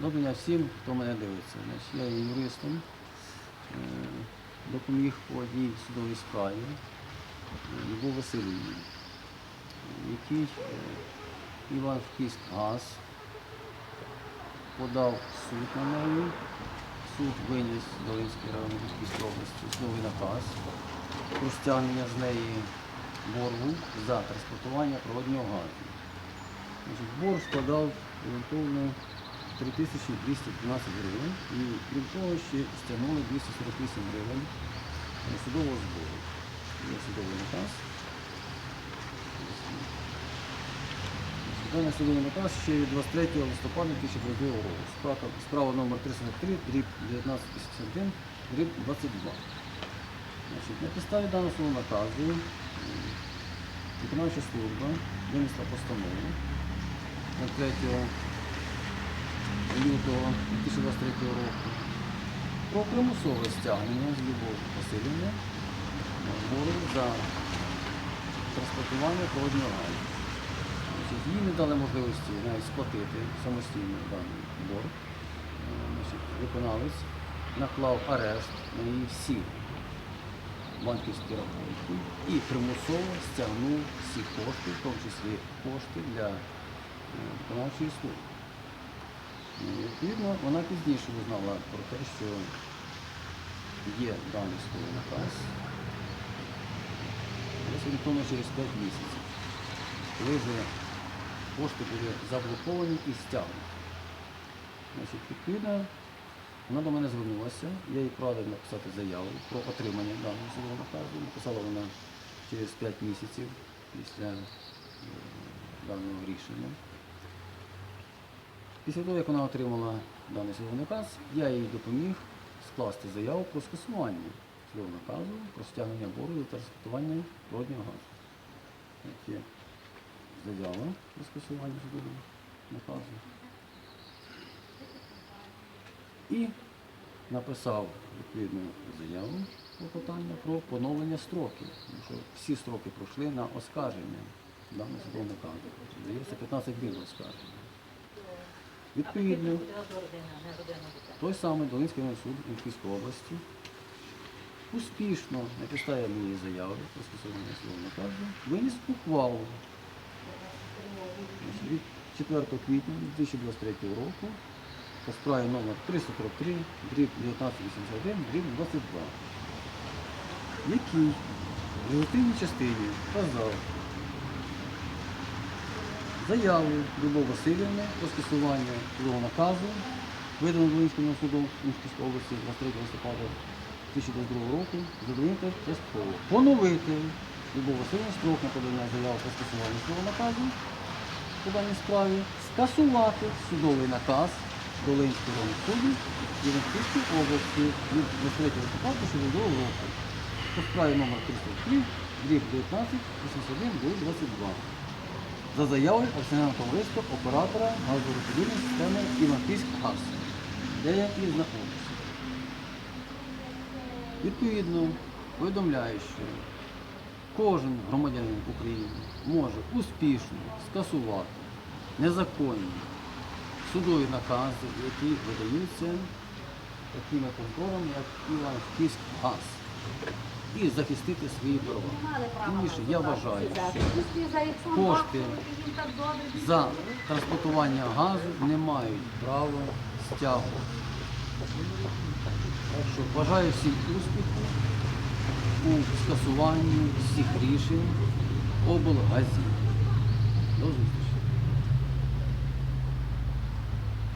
Доброго всім, хто мене дивиться. Значить, я є юристом, е, допоміг по одній судовій справі е, Любов Васильівні, який е, Іван Газ подав суд на неї. Суд виніс Долинської районної Київської області судовий наказ про стягнення з неї боргу за транспортування природнього газу. Борг складав орієнтовно 3213 гривень і крім того ще стягнули 248 гривень судового збору. Є судовий наказ. Даний судовий наказ ще від 23 листопада 2022 року. Справа, справа номер 303, дріб 1981, дріб 22. Значить, на підставі даного судового наказу виконавча служба винесла постанову на 3 лютого 2023 року про примусове стягнення з Любов Васильівни збору за транспортування природнього. Значить, Їй не дали можливості навіть сплатити самостійно даний борг. Е, Виконавець наклав арешт на її всі банківські рахунки і примусово стягнув всі кошти, в тому числі кошти для е, виконавчої служби. Відповідно, вона пізніше узнала про те, що є даний судовий наказ. Орієнтовно через 5 місяців, коли вже кошти були заблоковані і. Значить, відповідно, вона до мене звернулася, я їй порадив написати заяву про отримання даного судового наказу. Написала вона через 5 місяців після е, даного рішення. Після того, як вона отримала даний судовий наказ, я їй допоміг скласти заяву про скасування судового наказу про стягнення боргу за транспортування природнього газу. От є заява про скасування судового наказу. І написав відповідну заяву клопотання про поновлення строків. Тому що всі строки пройшли на оскарження даного судового наказу. Здається, 15 днів оскарження. Відповідно, той самий Долинський районний суд Київської області успішно на підставі моєї заяви про скасування судового наказу виніс ухвалу. Від 4 квітня 2023 року по справі номер 343, дріб 1981, дріб 22, який в результативній частині вказав заяву Любов Васильівни про скасування судового наказу, виданого Волинському суду Мінської області 23 листопада 2022 року, задовольнити частково. Поновити Любов Васильівна строк на подання заяви про скасування судового наказу по даній справі, скасувати судовий наказ Долинського суду Європейської області від 23 листопада 2022 року по справі номер 303, дріб 19, 81, 22 за заявою акціонерного товариства оператора газорозподільної системи Іванківськ ГАЗ, де я і знаходжуся. Відповідно, повідомляю, що кожен громадянин України може успішно скасувати незаконні судові накази, які видаються такими конторами, як Іванківськ ГАЗ, і захистити свої права. Більше я вважаю, що кошти за транспортування газу не мають права стягувати. Так що бажаю всім успіху у скасуванні всіх рішень облгазів.